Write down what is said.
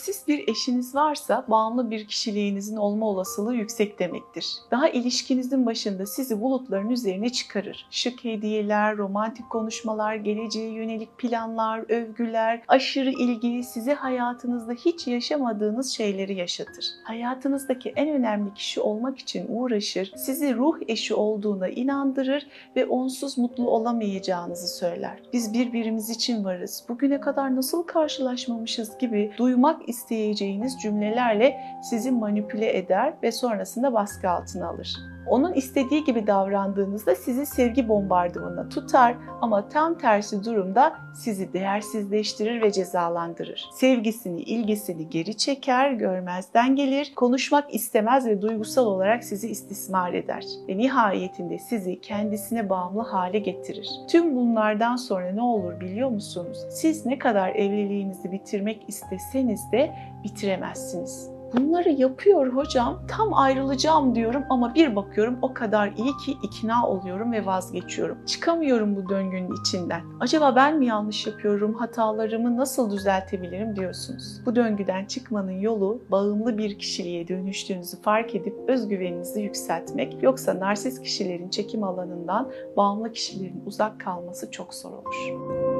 Narsist bir eşiniz varsa bağımlı bir kişiliğinizin olma olasılığı yüksek demektir. Daha ilişkinizin başında sizi bulutların üzerine çıkarır. Şık hediyeler, romantik konuşmalar, geleceğe yönelik planlar, övgüler, aşırı ilgi sizi hayatınızda hiç yaşamadığınız şeyleri yaşatır. Hayatınızdaki en önemli kişi olmak için uğraşır, sizi ruh eşi olduğuna inandırır ve onsuz mutlu olamayacağınızı söyler. Biz birbirimiz için varız. Bugüne kadar nasıl karşılaşmamışız gibi duymak isteyeceğiniz cümlelerle sizi manipüle eder ve sonrasında baskı altına alır. Onun istediği gibi davrandığınızda sizi sevgi bombardımanına tutar ama tam tersi durumda sizi değersizleştirir ve cezalandırır. Sevgisini, ilgisini geri çeker, görmezden gelir, konuşmak istemez ve duygusal olarak sizi istismar eder. Ve nihayetinde sizi kendisine bağımlı hale getirir. Tüm bunlardan sonra ne olur biliyor musunuz? Siz ne kadar evliliğinizi bitirmek isteseniz de bitiremezsiniz. Bunları yapıyor hocam. Tam ayrılacağım diyorum ama bir bakıyorum o kadar iyi ki ikna oluyorum ve vazgeçiyorum. Çıkamıyorum bu döngünün içinden. Acaba ben mi yanlış yapıyorum? Hatalarımı nasıl düzeltebilirim diyorsunuz. Bu döngüden çıkmanın yolu bağımlı bir kişiliğe dönüştüğünüzü fark edip özgüveninizi yükseltmek. Yoksa narsist kişilerin çekim alanından bağımlı kişilerin uzak kalması çok zor olur.